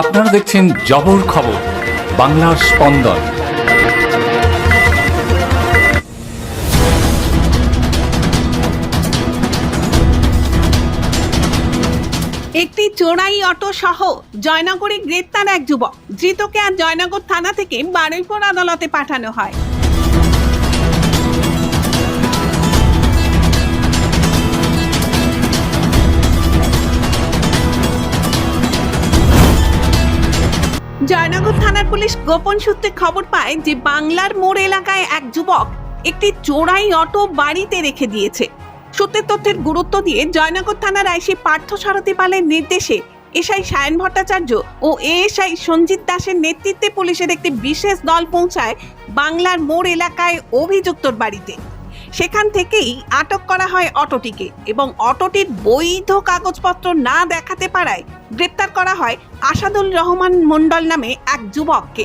আপনারা দেখছেন জবর খবর, বাংলার স্পন্দন। একটি চোরাই অটো সহ জয়নগরে গ্রেপ্তার এক যুবক। ধৃতকে আর জয়নগর থানা থেকে বারুইপুর আদালতে পাঠানো হয়। জয়নগর থানার পুলিশ গোপন সূত্রে খবর পায় যে বাংলার মোড় এলাকায় এক যুবক একটি চোরাই অটো বাড়িতে রেখে দিয়েছে। সূত্রের তথ্যের গুরুত্ব দিয়ে জয়নগর থানার আইসি পার্থ সারথী পালের নির্দেশে এসআই সায়ন ভট্টাচার্য ও এএসআই সঞ্জিত দাসের নেতৃত্বে পুলিশের একটি বিশেষ দল পৌঁছায় বাংলার মোড় এলাকায় অভিযুক্তর বাড়িতে। সেখান থেকেই আটক করা হয় অটোটিকে এবং অটোটির বৈধ কাগজপত্র না দেখাতে পারায় গ্রেপ্তার করা হয় আসাদুল রহমান মণ্ডল নামে এক যুবককে।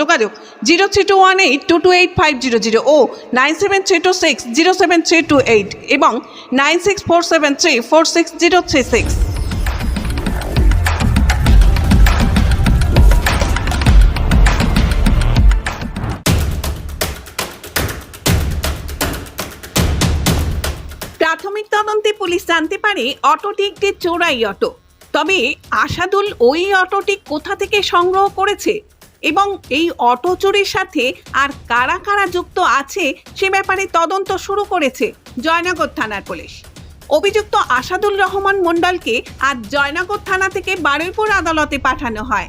যোগাযোগ zero three two one eight two two eight five zero zero ও nine seven three two six zero seven three two eight এবং nine six four seven three four six zero three six. প্রাথমিক তদন্তে police জানতে পারে অটোটি একটি চোরাই auto. তবে আসাদুল ওই অটোটি কোথা থেকে সংগ্রহ করেছে? এবং এই অটো চুরির সাথে আর কারা কারা যুক্ত আছে সে ব্যাপারে তদন্ত শুরু করেছে জয়নগর থানার পুলিশ। অভিযুক্ত আসাদুল রহমান মণ্ডলকে আজ জয়নগর থানা থেকে বারুইপুর আদালতে পাঠানো হয়।